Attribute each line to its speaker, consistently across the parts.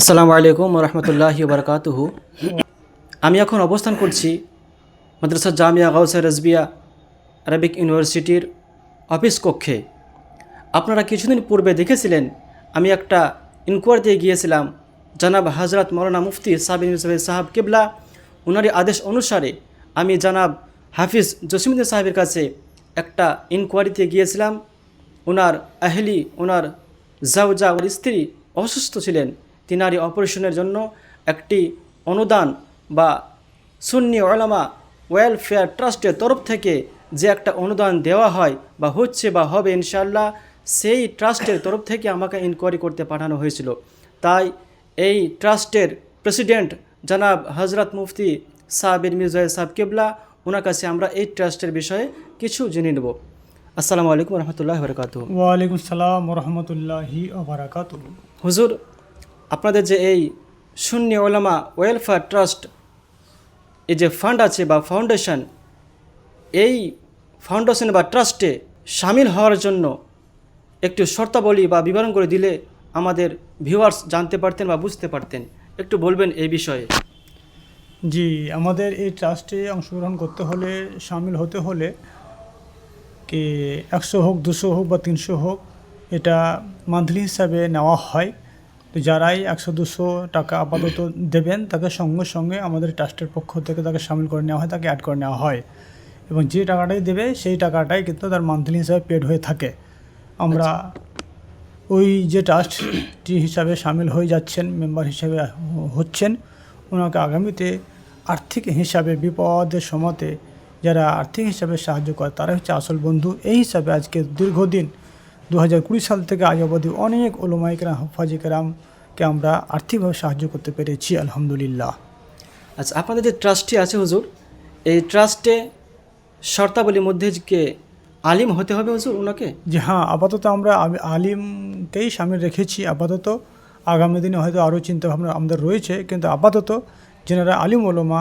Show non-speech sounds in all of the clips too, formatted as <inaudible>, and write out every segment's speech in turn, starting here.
Speaker 1: আসসালামু আলাইকুম রহমতুল্লাহি বারকাতুহু। আমি এখন অবস্থান করছি মাদ্রাসা জামিয়া গাউসা রজবিয়া আরবিক ইউনিভার্সিটির অফিস কক্ষে। আপনারা কিছুদিন পূর্বে দেখেছিলেন, আমি একটা ইনকোয়ারিতে গিয়েছিলাম, জানাব হজরত মৌলানা মুফতি সাবিন সাহেব কিবলা ওনারই আদেশ অনুসারে আমি জানাব হাফিজ জসিমুদ্দিন সাহেবের কাছে একটা ইনকোয়ারিতে গিয়েছিলাম। ওনার আহলি ওনার জাউজা ওর স্ত্রী অসুস্থ ছিলেন। তিনারি অপারেশনের জন্য একটি অনুদান বা সুন্নি ওলামা ওয়েলফেয়ার ট্রাস্টের তরফ থেকে যে একটা অনুদান দেওয়া হয় বা হচ্ছে বা হবে ইনশাল্লাহ সেই ট্রাস্টের তরফ থেকে আমাকে ইনকোয়ারি করতে পাঠানো হয়েছিল। তাই এই ট্রাস্টের প্রেসিডেন্ট জনাব হজরত মুফতি সাবির মির্জা সাহেব কেবলা ওনার কাছে আমরা এই ট্রাস্টের বিষয়ে কিছু জেনে নেব। আসসালামু আলাইকুম রহমতুল্লাহ বরকাতু
Speaker 2: ওয়ালাইকুম সালাম রহমতুল্লাহি
Speaker 1: হুজুর আপনাদের যে এই শূন্য ওলামা ওয়েলফেয়ার ট্রাস্ট, এই যে ফান্ড আছে বা ফাউন্ডেশন, এই ফাউন্ডেশন বা ট্রাস্টে সামিল হওয়ার জন্য একটু শর্তাবলী বা বিবরণ করে দিলে আমাদের ভিউয়ার্স জানতে পারতেন বা বুঝতে পারতেন। একটু বলবেন এই বিষয়ে।
Speaker 2: জি, আমাদের এই ট্রাস্টে অংশগ্রহণ করতে হলে, সামিল হতে হলে কি একশো হোক, দুশো হোক বা তিনশো হোক, এটা মান্থলি হিসাবে নেওয়া হয়। তো যারাই একশো দুশো টাকা আপাতত দেবেন তাকে সঙ্গে সঙ্গে আমাদের ট্রাস্টের পক্ষ থেকে তাকে সামিল করে নেওয়া হয় তাকে অ্যাড করে নেওয়া হয়। এবং যে টাকাটাই দেবে সেই টাকাটাই কিন্তু তার মান্থলি হিসাবে পেড হয়ে থাকে। আমরা ওই যে ট্রাস্টটি হিসাবে সামিল হয়ে যাচ্ছেন মেম্বার হিসাবে হচ্ছেন ওনাকে আগামীতে আর্থিক হিসাবে বিপদের সময়তে যারা আর্থিক হিসাবে সাহায্য করে তারা হচ্ছে আসল বন্ধু। এই হিসাবে আজকে দীর্ঘদিন দু হাজার কুড়ি সাল থেকে আজ অবধি অনেক ওলোমাইকরাম হাফাজিকরামকে আমরা আর্থিকভাবে সাহায্য করতে পেরেছি আলহামদুলিল্লাহ।
Speaker 1: আচ্ছা আপনাদের যে ট্রাস্টটি আছে হুজুর এই ট্রাস্টে শর্তাবলীর মধ্যে কে আলিম হতে হবে হুজুর ওনাকে
Speaker 2: যে হ্যাঁ আপাতত আমরা আলিমকেই সামিল রেখেছি আপাতত আগামী দিনে হয়তো আরও চিন্তাভাবনা আমাদের রয়েছে কিন্তু আপাতত যেনারা আলিম ওলমা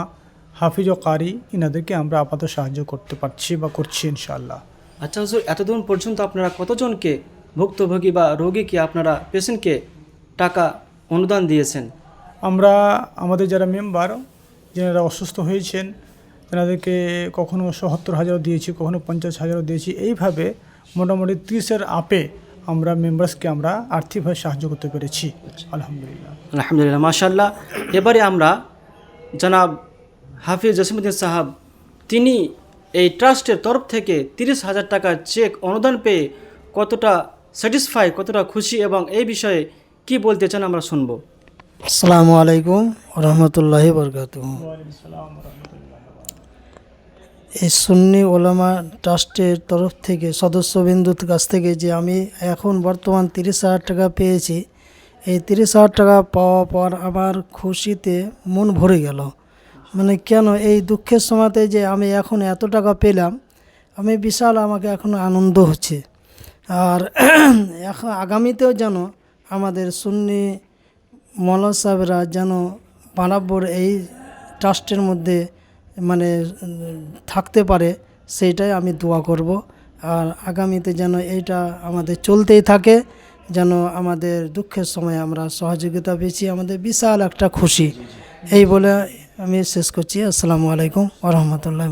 Speaker 2: হাফিজ ও কারি ইনাদেরকে আমরা আপাতত সাহায্য করতে পারছি বা করছি ইনশাআল্লাহ।
Speaker 1: আচ্ছা হুজুর এতদিন পর্যন্ত আপনারা কতজনকে ভুক্তভোগী বা রোগীকে আপনারা পেশেন্টকে টাকা অনুদান দিয়েছেন?
Speaker 2: আমরা আমাদের যারা মেম্বার যারা অসুস্থ হয়েছেন তেনাদেরকে কখনো সত্তর হাজারও দিয়েছি কখনো পঞ্চাশ হাজারও দিয়েছি। এইভাবে মোটামুটি তিরিশের আপে আমরা মেম্বার্সকে আমরা আর্থিকভাবে সাহায্য করতে পেরেছি। আলহামদুলিল্লাহ।
Speaker 1: আলহামদুলিল্লাহ মাশাল্লাহ এবারে আমরা জনাব হাফিজ জসিমুদ্দিন সাহাব তিনি এই ট্রাস্টের তরফ থেকে তিরিশ হাজার টাকার চেক অনুদান পেয়ে কতটা স্যাটিসফাই, কতটা খুশি এবং এই বিষয়ে কি বলতে চান আমরা শুনব।
Speaker 3: আসসালামু আলাইকুম রহমতুল্লাহি বরকাত এই সুন্নি ওলামা ট্রাস্টের তরফ থেকে, সদস্যবিন্দুর কাছ থেকে যে আমি এখন বর্তমান তিরিশ হাজার টাকা পেয়েছি, এই তিরিশ হাজার টাকা পাওয়ার পর আমার খুশিতে মন ভরে গেল। মানে কেন এই দুঃখের সময়তে যে আমি এখন এত টাকা পেলাম, আমি বিশাল আমাকে এখন আনন্দ হচ্ছে। আর <clears throat> এখন আগামীতেও যেন আমাদের সুন্নি মৌলা সাহেবরা যেন বানাব্বর এই ট্রাস্টের মধ্যে মানে থাকতে পারে, সেইটাই আমি দোয়া করব। আর আগামীতে যেন এইটা আমাদের চলতেই থাকে, যেন আমাদের দুঃখের সময় আমরা সহযোগিতা পেয়েছি, আমাদের বিশাল একটা খুশি। এই বলে আমি শেষ করছি। আসসালামু আলাইকুম ওরহমতুল্লাহ